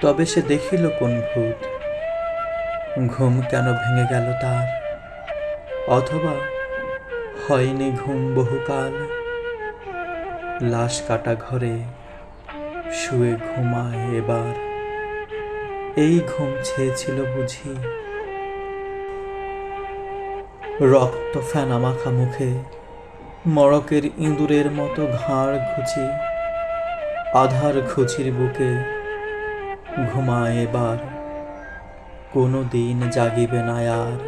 তবে সে দেখিল কোন ভূত। ঘুম কেন ভেঙে গেল তার? অথবা হয়নি ঘুম বহুকাল? লাশ কাটা ঘরে শুয়ে ঘুমায় এবার। এই ঘুম ছেয়েছিল বুঝি। রক্ত ফেনা মাখা মুখে, মড়কের ইঁদুরের মতো ঘাড় ঘুচি, আধার ঘুচির বুকে ঘুমায় এবার। কোনো দিন জাগিবে না আর।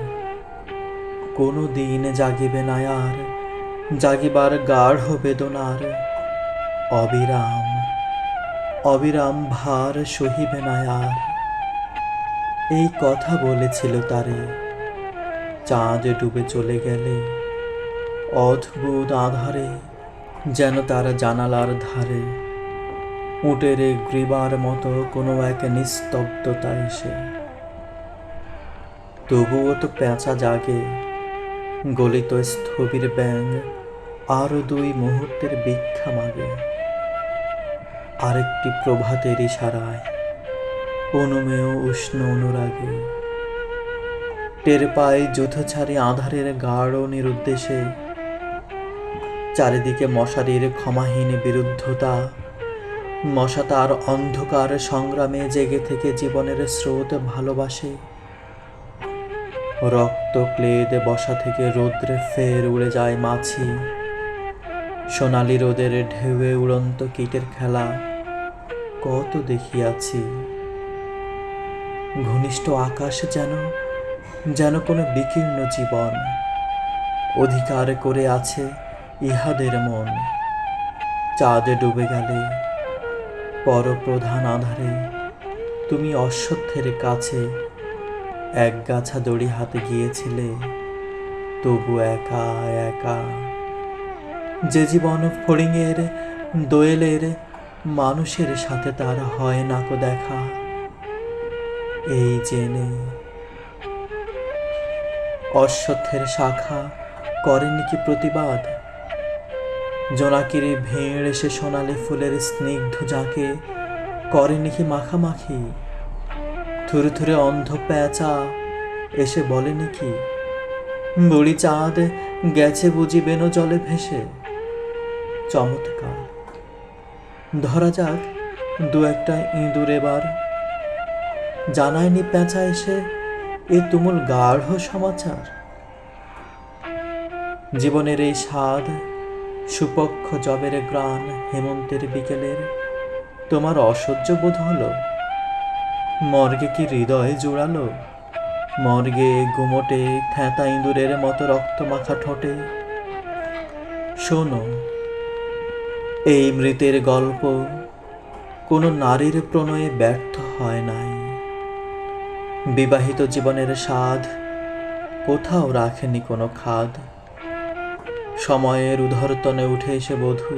কোনো দিন জাগিবে না আর। জাগিবার গাঢ় বেদনার। অবিরাম অবিরাম ভার সহিবে না আর। এই কথা বলেছিল তারে। চাঁদ ডুবে চলে গেলে অদ্ভুত আধারে যেন তার জানালার ধারে উটের গ্রীবার মতো কোনো এক নিস্তব্ধতা এসে। তবুও তো পেঁচা জাগে, গলিত স্থবির ব্যাং আরও দুই মুহূর্তের ভিক্ষা মাগে। আরেকটি প্রভাতের ইশারায়, অনুমেয় উষ্ণ অনুরাগে। টের পায় যুথছাড়ি আধারের গাঢ় নিরুদ্দেশে, চারিদিকে মশারির ক্ষমাহীন বিরুদ্ধতা মশা তার অন্ধকার সংগ্রামে জেগে থেকে জীবনের স্রোত ভালোবাসে। রক্ত ক্লেদ বসা থেকে রৌদ্রে ফের উড়ে যায় মাছি। সোনালি রোদের ঢেউয়ে উড়ন্ত কীটের খেলা। কত দেখিয়াছি। ঘনিষ্ঠ আকাশ যেন যেন কোনো বিকীর্ণ জীবন। অধিকার করে আছে ইহাদের মন। চাঁদে ডুবে গেলে পরপ্রধান আধারে, তুমি অশ্বত্থের কাছে এক গাছা দড়ি হাতে গিয়েছিলে, তবু একা একা। যে জীবন ফড়িংয়ের দোয়েলের, মানুষের সাথে তার হয় না কো দেখা, এই জেনে অশ্বত্থের শাখা করেনি কি প্রতিবাদ? জোনাকিরে ভেড় এসে সোনালি ফুলের স্নিগ্ধ যাকে করেনি কি মাখামাখি? থুরে থুরে অন্ধ প্যাঁচা এসে বলেনি কি বুড়ি চাঁদ গেছে বুঝি বেনো জলে ভেসে। চমৎকার। ধরা যাক, দু একটা ইঁদুর এবার। জানায়নি প্যাঁচা এসে, এ তুমুল গাঢ় সমাচার। জীবনের এই স্বাদ সুপক্ষ জবের গ্রাণ হেমন্তের বিকেলের। তোমার অসহ্য বোধ হলো? মর্গে কি হৃদয় জোড়ালো? মর্গে গুমোটে থ্যাঁতা ইঁদুরের মতো রক্ত মাখা ঠোঁটে। শোনো, এই মৃতের গল্প কোনো নারীর প্রণয়ে ব্যর্থ হয় নাই। বিবাহিত জীবনের স্বাদ কোথাও রাখেনি কোনো খাদ। সময়ের উধরতনে উঠে এসে বধূ।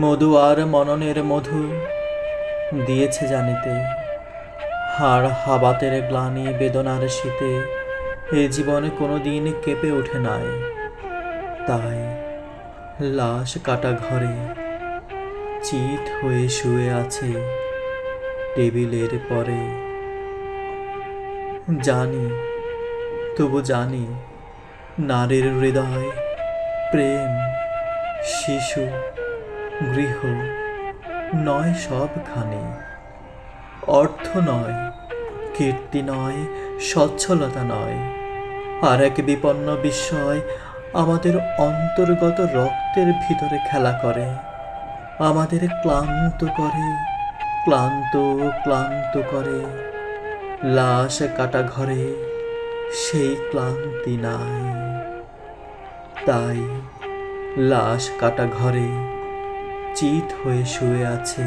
মধু আর মননের মধু দিয়েছে জানিতে। হাড় হাবাতের গ্লানি বেদনার শীতে এ জীবনে কোনো দিন কেঁপে ওঠে নাই। তাই লাশ কাটা ঘরে চিত হয়ে শুয়ে আছে টেবিলের পরে। জানি, তবু জানি, নারীর হৃদয় প্রেম, শিশু, গৃহ, নয় সবখানে। অর্থ নয়, কীর্তি নয়, সচ্ছলতা নয়। আর এক বিপন্ন বিস্ময় আমাদের অন্তর্গত রক্তের ভিতরে খেলা করে। আমাদের ক্লান্ত করে, ক্লান্ত ক্লান্ত করে। লাশ কাটা ঘরে সেই ক্লান্তি নাই। তাই লাশ কাটা ঘরে চিত হয়ে শুয়ে আছে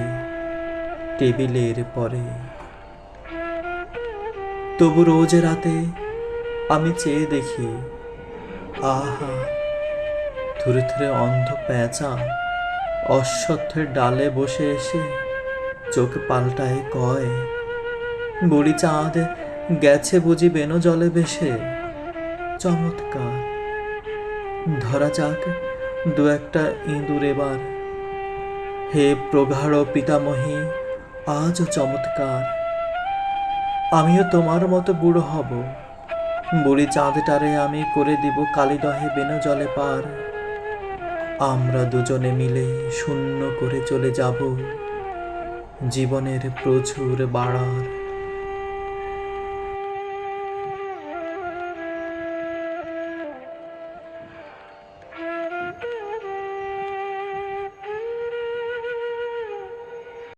টেবিলের পরে। তবু রোজ রাতে আমি চেয়ে দেখি, আহা থুরে থুরে অন্ধ পেঁচা অশ্বত্থের ডালে বসে এসে চোখ পাল্টায় কয়, বুড়ি চাঁদ গেছে বুঝি বেনো জলে ভেসে, চমৎকার। ধরা যাক, দু একটা ইঁদুর এবার। হে প্রগাঢ় পিতামহী, আজও চমৎকার। আমিও তোমার মতো বুড়ো হব। বুড়ি চাঁদটারে আমি করে দিব কালিদহে বেনো জলে পার। আমরা দুজনে মিলে শূন্য করে চলে যাব। জীবনের প্রচুর বাড়ার।